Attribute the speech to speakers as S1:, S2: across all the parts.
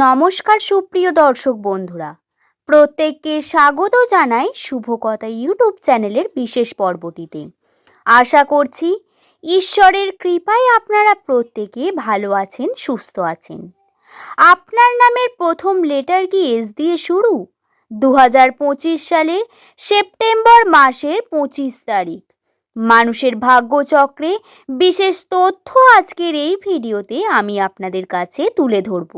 S1: নমস্কার সুপ্রিয় দর্শক বন্ধুরা। প্রত্যেককে স্বাগত জানাই শুভকথা ইউটিউব চ্যানেলের বিশেষ পর্বটিতে। আশা করছি ঈশ্বরের কৃপায় আপনারা প্রত্যেকে ভালো আছেন, সুস্থ আছেন। আপনার নামের প্রথম লেটার কি এস দিয়ে শুরু? দু হাজার পঁচিশ সালের সেপ্টেম্বর মাসের পঁচিশ তারিখ। মানুষের ভাগ্যচক্রে বিশেষ তথ্য আজকের এই ভিডিওতে আমি আপনাদের কাছে তুলে ধরব।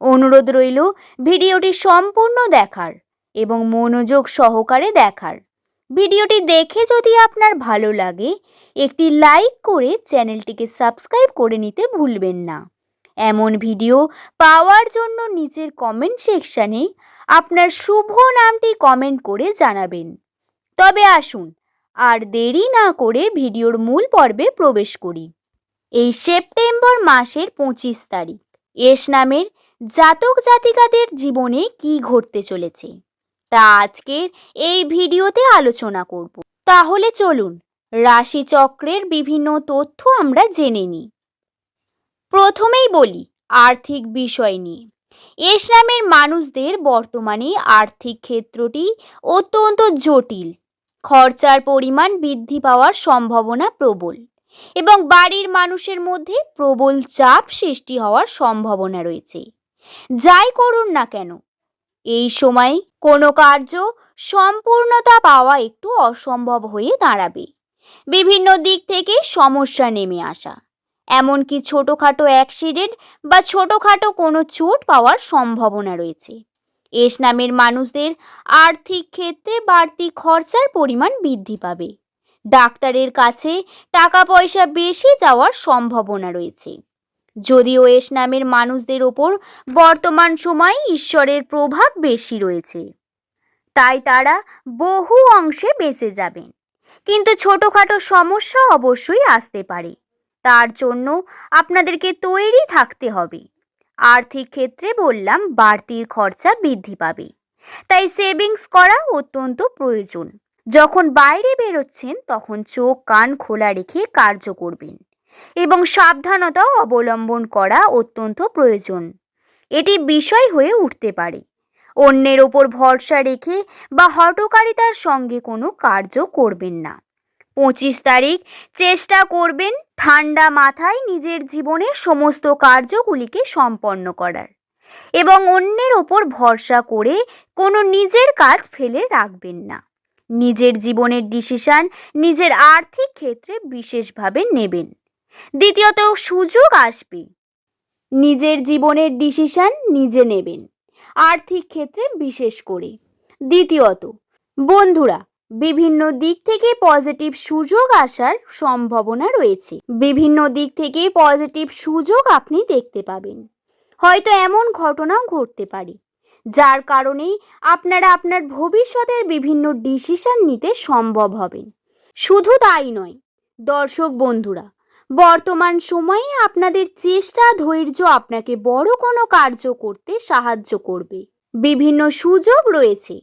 S1: অনুরোধ রইল, ভিডিওটি সম্পূর্ণ দেখার এবং মনোযোগ সহকারে দেখার। ভিডিওটি দেখে যদি আপনার ভালো লাগে, একটি লাইক করে চ্যানেলটিকে সাবস্ক্রাইব করে নিতে ভুলবেন না। এমন ভিডিও পাওয়ার জন্য নিচের কমেন্ট সেকশানে আপনার শুভ নামটি কমেন্ট করে জানাবেন। তবে আসুন, আর দেরি না করে ভিডিওর মূল পর্বে প্রবেশ করি। এই সেপ্টেম্বর মাসের পঁচিশ তারিখ, এস নামের জাতক জাতিকাদের জীবনে কি ঘটতে চলেছে, তা আজকের এই ভিডিওতে আলোচনা করব। তাহলে চলুন, রাশিচক্রের বিভিন্ন তথ্য আমরা জেনে নিই। প্রথমেই বলি, আর্থিক বিষয় নিয়ে। এস নামের মানুষদের বর্তমানে আর্থিক ক্ষেত্রটি অত্যন্ত জটিল। খরচার পরিমাণ বৃদ্ধি পাওয়ার সম্ভাবনা প্রবল এবং বাড়ির মানুষের মধ্যে প্রবল চাপ সৃষ্টি হওয়ার সম্ভাবনা রয়েছে। যাই করুন না কেন। এই সময় কোনো কার্য সম্পূর্ণতা পাওয়া একটু অসম্ভব হয়ে দাঁড়াবে। বিভিন্ন দিক থেকে সমস্যা নেমে আসা। এমনকি ছোটোখাটো অ্যাক্সিডেন্ট বা ছোটোখাটো কোনো চোট পাওয়ার সম্ভাবনা রয়েছে। এস নামের মানুষদের আর্থিক ক্ষেত্রে বাড়তি খরচার পরিমাণ বৃদ্ধি পাবে। ডাক্তারের কাছে টাকা পয়সা বেশি যাওয়ার সম্ভাবনা রয়েছে। যদিও এস নামের মানুষদের ওপর বর্তমান সময়ে ঈশ্বরের প্রভাব বেশি রয়েছে। তাই তারা বহু অংশে বেঁচে যাবেন। কিন্তু ছোটোখাটো সমস্যা অবশ্যই আসতে পারে। তার জন্য আপনাদেরকে তৈরি থাকতে হবে। আর্থিক ক্ষেত্রে বললাম বাড়তির খরচা বৃদ্ধি পাবে। তাই সেভিংস করা অত্যন্ত প্রয়োজন। যখন বাইরে বেরোচ্ছেন, তখন চোখ কান খোলা রেখে কার্য করবেন। এবং সাবধানতা অবলম্বন করা অত্যন্ত প্রয়োজন। এটি বিষয় হয়ে উঠতে পারে। অন্যের ওপর ভরসা রেখে বা হটকারিতার সঙ্গে কোনো কার্য করবেন না। পঁচিশ তারিখ, চেষ্টা করবেন ঠান্ডা মাথায় নিজের জীবনের সমস্ত কার্যগুলিকে সম্পন্ন করার এবং অন্যের ওপর ভরসা করে কোনো নিজের কাজ ফেলে রাখবেন না। নিজের জীবনের ডিসিশন নিজের আর্থিক ক্ষেত্রে বিশেষভাবে নেবেন। দ্বিতীয়ত সুযোগ আসবে। নিজের জীবনের ডিসিশন নিজে নেবেন, আর্থিক ক্ষেত্রে বিশেষ করে। দ্বিতীয়ত, বন্ধুরা, বিভিন্ন দিক থেকে পজিটিভ সুযোগ আসার সম্ভাবনা রয়েছে। বিভিন্ন দিক থেকে পজিটিভ সুযোগ আপনি দেখতে পাবেন। হয়তো এমন ঘটনাও ঘটতে পারে, যার কারণেই আপনারা আপনার ভবিষ্যতের বিভিন্ন ডিসিশন নিতে সম্ভব হবেন। শুধু তাই নয়, দর্শক বন্ধুরা বর্তমান সময়ে আপনাদের চেষ্টা, ধৈর্য আপনাকে বড় কোনো কার্য করতে সাহায্য করবে। বিভিন্ন সুযোগ রয়েছে,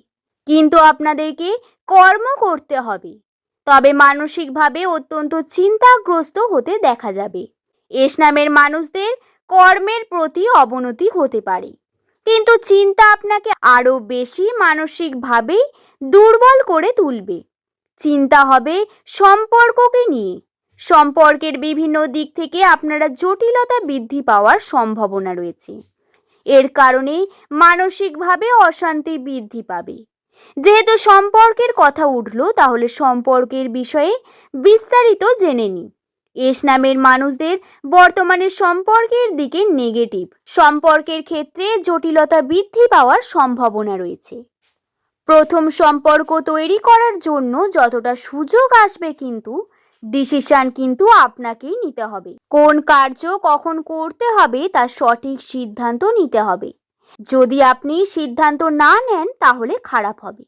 S1: কিন্তু আপনাদেরকে কর্ম করতে হবে। তবে মানসিকভাবে অত্যন্ত চিন্তাগ্রস্ত হতে দেখা যাবে। এস নামের মানুষদের কর্মের প্রতি অবনতি হতে পারে। কিন্তু চিন্তা আপনাকে আরও বেশি মানসিকভাবেই দুর্বল করে তুলবে। চিন্তা হবে সম্পর্ককে নিয়ে। সম্পর্কের বিভিন্ন দিক থেকে আপনারা জটিলতা বৃদ্ধি পাওয়ার সম্ভাবনা রয়েছে। এর কারণে মানসিকভাবে অশান্তি বৃদ্ধি পাবে। যেহেতু সম্পর্কের কথা উঠল, তাহলে সম্পর্কের বিষয়ে বিস্তারিত জেনে নিই এস নামের মানুষদের বর্তমানে সম্পর্কের দিকে নেগেটিভ সম্পর্কের ক্ষেত্রে জটিলতা বৃদ্ধি পাওয়ার সম্ভাবনা রয়েছে। প্রথম সম্পর্ক তৈরি করার জন্য যতটা সুযোগ আসবে কিন্তু ডিসিশন কিন্তু আপনাকেই নিতে হবে। কোন কার্য কখন করতে হবে তার সঠিক সিদ্ধান্ত নিতে হবে। যদি আপনি সিদ্ধান্ত না নেন তাহলে খারাপ হবে।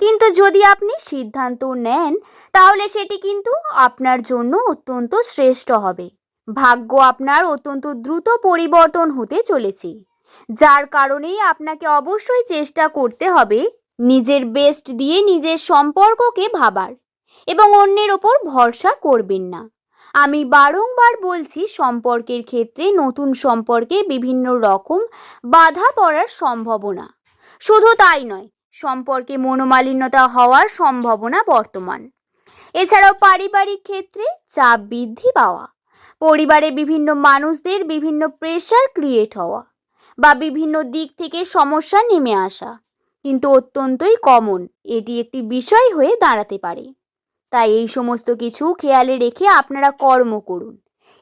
S1: কিন্তু যদি আপনি সিদ্ধান্ত নেন, তাহলে সেটি কিন্তু আপনার জন্য অত্যন্ত শ্রেষ্ঠ হবে। ভাগ্য আপনার অত্যন্ত দ্রুত পরিবর্তন হতে চলেছে। যার কারণেই আপনাকে অবশ্যই চেষ্টা করতে হবে নিজের বেস্ট দিয়ে নিজের সম্পর্ককে ভাবার। এবং অন্যের ওপর ভরসা করবেন না। আমি বারংবার বলছি, সম্পর্কের ক্ষেত্রে নতুন সম্পর্কে বিভিন্ন রকম বাধা পড়ার সম্ভাবনা। শুধু তাই নয়, সম্পর্কে মনোমালিন্যতা হওয়ার সম্ভাবনা বর্তমান। এছাড়াও পারিবারিক ক্ষেত্রে চাপ বৃদ্ধি পাওয়া। পরিবারে বিভিন্ন মানুষদের বিভিন্ন প্রেশার ক্রিয়েট হওয়া বা বিভিন্ন দিক থেকে সমস্যা নেমে আসা। কিন্তু অত্যন্তই কমন এটি একটি বিষয় হয়ে দাঁড়াতে পারে। তাই এই সমস্ত কিছু খেয়ালে রেখে আপনারা কর্ম করুন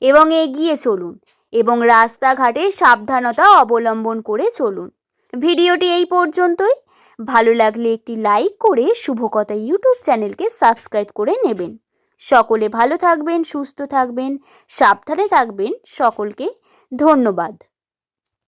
S1: এবং এগিয়ে চলুন এবং রাস্তাঘাটে সাবধানতা অবলম্বন করে চলুন। ভিডিওটি এই পর্যন্তই। ভালো লাগলে একটি লাইক করে শুভকথা ইউটিউব চ্যানেলকে সাবস্ক্রাইব করে নেবেন। সকলে ভালো থাকবেন, সুস্থ থাকবেন, সাবধানে থাকবেন। সকলকে ধন্যবাদ।